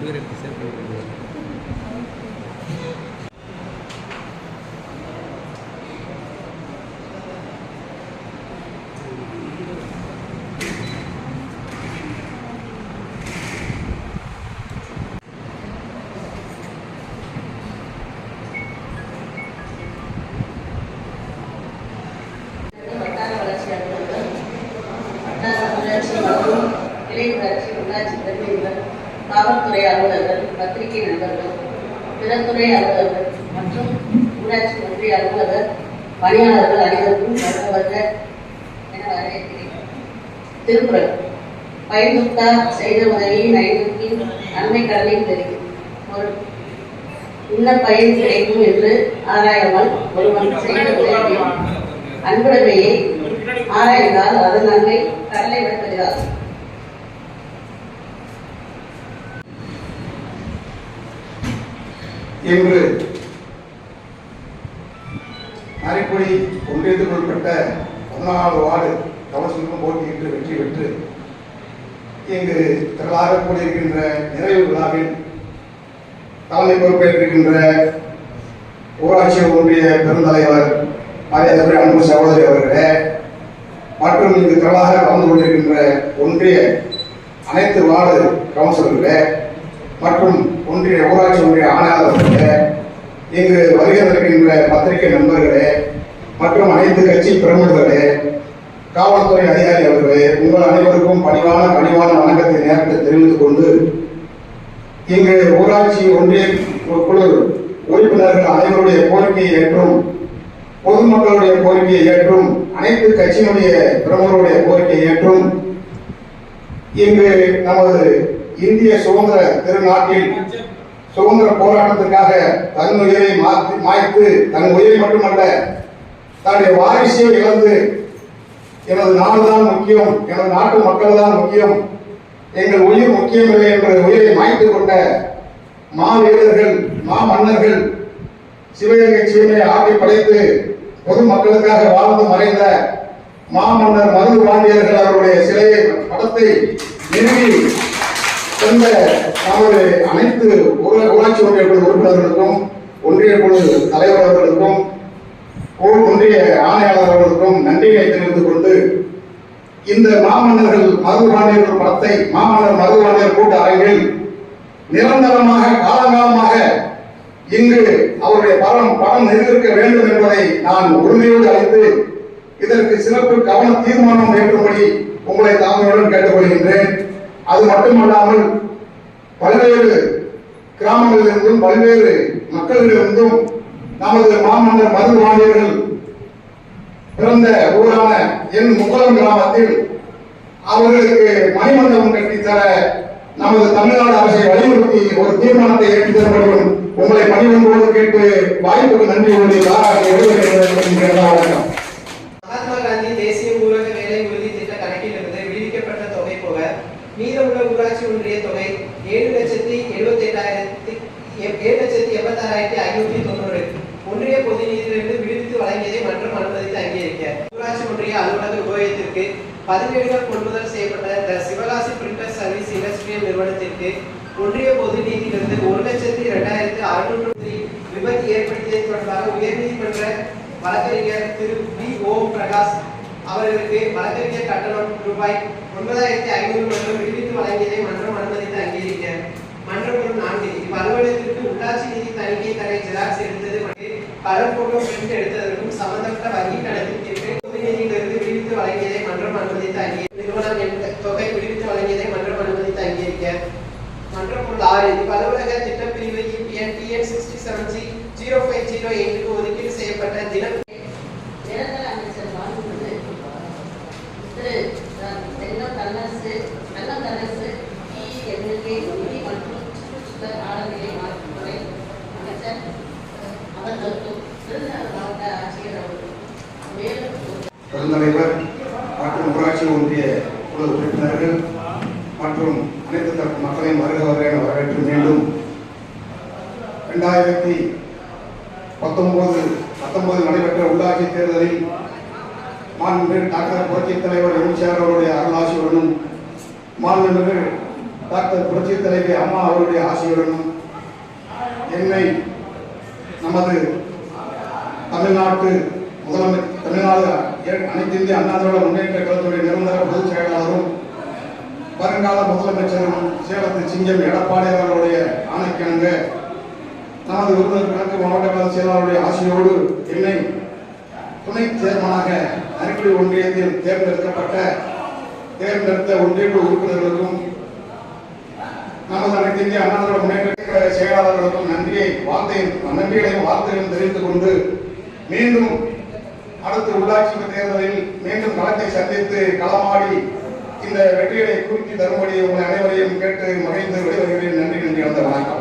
முருகரை பிரசர் பண்ணுறது வட்டார வளர்ச்சி வட்டார வளர்ச்சி மற்றும் இலை வளர்ச்சி உள்ளாட்சி பிரதிநிதிகள் காவல்துறை அலுவலர்கள் பத்திரிகை நண்பர்கள் பிற துறை அலுவலர்கள் மற்றும் ஊராட்சி ஒன்றிய அலுவலர் பணியாளர்கள் அனைவருக்கும் வருக என வரவேற்கிறேன். திருக்குறள். பயன்புத்தார் செய்த உதவியின் ஐநூற்றி நன்மை கடனை தெரியும். ஒரு இன்ன பயன் கிடைக்கும் என்று ஆராயாமல் ஒருவன் செய்த உதவியை அன்புடைமையை ஆராய்ந்தால் அது நன்மை கடலை விட பெரிதாகும். இன்று அரைக்குடி ஒன்றியத்துக்கு உட்பட்ட பதினாலு வார்டு கவர்சனுக்கும் போட்டியிட்டு வெற்றி பெற்று இங்கு திரளாக கூடியிருக்கின்ற நிறைவு விழாவில் தலைமை பொறுப்பேற்றிருக்கின்ற ஊராட்சி ஒன்றிய பெருந்தலைவர் மரியாதை அன்பு சகோதரி அவர்களே மற்றும் இங்கு திரளாக கலந்து கொண்டிருக்கின்ற ஒன்றிய அனைத்து வார்டு கவுன்சிலர்களே மற்றும் ஒன்றிய ஊராட்சி ஒன்றிய ஆணையாளர் இங்கு வருகை தருகின்ற பத்திரிகை நண்பர்களே மற்றும் அனைத்து கட்சி பிரமுகர்களே காவல்துறை அதிகாரி அவர்களே உங்கள் அனைவருக்கும் பணிவான பணிவான வணக்கத்தை நேரத்தில் தெரிவித்துக் கொண்டு இங்கு ஊராட்சி ஒன்றிய குழு உறுப்பினர்கள் அனைவருடைய கோரிக்கையை ஏற்றும் பொதுமக்களுடைய கோரிக்கையை ஏற்றும் அனைத்து கட்சியினுடைய பிரமுகருடைய கோரிக்கையை ஏற்றும் இங்கு நமது இந்திய சுதந்திர திருநாட்டில் சுதந்திர போராட்டத்திற்காக தன் உயிரை மாற்றி மாய்த்து தன் உயிரை மட்டுமல்ல தன்னுடைய வாரிசையும் இழந்து எனது நாடுதான் முக்கியம் எனது நாட்டு மக்கள் தான் முக்கியம் எங்கள் உயிர் முக்கியமில்லை என்ற உயிரை மாய்த்து கொண்ட மாவீரர்கள் மா மன்னர்கள் சிவகங்கை சிவனை ஆட்டி படைத்து பொதுமக்களுக்காக வாழ்ந்து மறைந்த மாமன்னர் மருது பாண்டியர்கள் அவருடைய சிலையை படத்தை நிறுவி சிறந்த நமது அனைத்து ஊராட்சி ஒன்றிய குழு உறுப்பினர்களுக்கும் ஒன்றிய குழு தலைவர் அவர்களுக்கும் ஒன்றிய ஆணையாளர் அவர்களுக்கும் நன்றியை தெரிவித்துக் கொண்டு இந்த மாமன்னர்கள் மருதுபாண்டியர்கள் படத்தை மாமன்னர் மருதுபாண்டியர் கூட்ட அரங்கில் நிரந்தரமாக காலங்காலமாக இங்கு அவருடைய படம் படம் நிறுவிருக்க வேண்டும் என்பதை நான் உறுதியோடு அளித்து இதற்கு சிறப்பு கவன தீர்மானம் ஏற்றும்படி உங்களை தாழ்மையுடன் கேட்டுக்கொள்கின்றேன். அது மட்டுமல்லாமல் பல்வேறு கிராமங்களிலிருந்தும் பல்வேறு மக்களிடமிருந்தும் நமது மாமன்னர் மருதுபாண்டியர்கள் பிறந்த ஊரான என் முகலம் கிராமத்தில் அவர்களுக்கு மணிமண்டபம் கட்டித்தர நமது தமிழ்நாடு அரசை வலியுறுத்தி ஒரு தீர்மானத்தை ஏற்றி தரப்படும் உங்களை பணிவன்போடு கேட்டு வாய்ப்புக்கு நன்றி கூறி பாராட்டி எழுதுகிறேன் வணக்கம் மீதமுள்ள ஊராட்சி ஒன்றிய தொகை ஏழு லட்சத்தி எழுபத்தி எட்டாயிரத்தி ஏழு லட்சத்தி எண்பத்தாறாயிரத்தி ஐநூத்தி தொண்ணூறு. ஒன்றிய பொது நிதியிலிருந்து விடுவித்து வழங்கியதை மற்றும் அனுமதித்து அங்கீகரிக்க. ஊராட்சி ஒன்றிய அலுவலக உபயோகத்திற்கு பதினேழுகள் கொள்முதல் செய்யப்பட்ட the Sivakasi printer service industrial நிறுவனத்திற்கு ஒன்றிய பொது நிதியிலிருந்து ஒரு லட்சத்தி இரண்டாயிரத்தி அறுநூற்றி விபத்து ஏற்படுத்தியது தொடர்பாக உயர்நீதிமன்ற வழக்கறிஞர் திரு பி ஓம் பிரகாஷ் அவர்களுக்கு வழக்கறிஞர் கட்டணம் ரூபாய் ஒன்பதாயிரத்தி ஐநூறு மற்றும் விடுவித்து வழங்கியதை மன்றம் அனுமதித்து அங்கீகரிக்க. மன்றம் நான்கு. இவ் அலுவலகத்திற்கு உள்ளாட்சி நிதி தணிக்கை தடை ஜெராக்ஸ் எடுத்தது மற்றும் கலர் போட்டோ பிரிண்ட் எடுத்ததற்கும் சம்பந்தப்பட்ட வங்கி கணக்கிற்கு பொது நிதியிலிருந்து விடுவித்து வழங்கியதை மன்றம் அனுமதித்து அங்கீகரி நிறுவனம் என்ற தொகை விடுவித்து வழங்கியதை மன்றம் அனுமதித்து அங்கீகரிக்க. மன்றம் ஆறு. இவ் அலுவலக திட்டப்பிரிவு EPN TN sixty seven G zero five zero எயிட்டுக்கு ஒதுக்கீடு செய்யப்பட்ட தினம் நிரந்தர அமைச்சர் வாழ்வுள்ளது திரு செல்லம் தன்னரசு செல்லம் தன்னரசு எம்எல்ஏ நிதி மற்றும் சுற்றுச்சூழல் ஆளுநரை மாற்றுத்துறை அமைச்சர் அவர்களுக்கும் விருதுநகர் மாவட்ட ஆட்சியர் அவர்களுக்கும் மேலும் பெருந்தலைவர் மற்றும் ஊராட்சி ஒன்றிய குழு உறுப்பினர்கள் மற்றும் அனைத்து தரப்பு மக்களையும் வருக வருக வரவேற்று மீண்டும் ரெண்டாயிரத்தி பத்தொன்பது பத்தொன்பதில் நடைபெற்ற உள்ளாட்சி தேர்தலில் மாண்புமிகு டாக்டர் புரட்சித் தலைவர் எம்ஜிஆர் அவருடைய அருளாசியுடனும் மாண்புமிகு டாக்டர் புரட்சி தலைவி அம்மா அவருடைய ஆசையுடனும் என்னை நமது தமிழ்நாட்டு முதலமைச்சர் தமிழ்நாடு அனைத்து இந்திய அண்ணா திராவிட முன்னேற்ற கழகத்துடைய நிரந்தர பொதுச் செயலாளரும் வருங்கால முதலமைச்சரும் சேலத்து சிங்கம் எடப்பாடி அவர்களுடைய ஆணைக்கிணங்க நமது விருதுநகர் கிழக்கு மாவட்ட கழக செயலாளருடைய ஆசையோடு என்னை துணை சேர்மனாக அறிக்கை ஒன்றியத்தில் தேர்ந்தெடுக்கப்பட்ட தேர்ந்தெடுத்த ஒன்றிய உறுப்பினர்களுக்கும் நமது அனைத்து இந்திய அண்ணா திராவிட முன்னேற்ற செயலாளர்களுக்கும் நன்றியை வார்த்தையும் நன்றிகளையும் வார்த்தையும் தெரிவித்துக் கொண்டு மீண்டும் அடுத்த உள்ளாட்சி தேர்தலில் மீண்டும் களத்தை சந்தித்து களமாடி இந்த வெற்றிகளை குறுக்கி தரும்படி உங்கள் அனைவரையும் கேட்டு மகிழ்ந்து விடைபெறுகிறேன். நன்றி நன்றி அந்த வணக்கம்.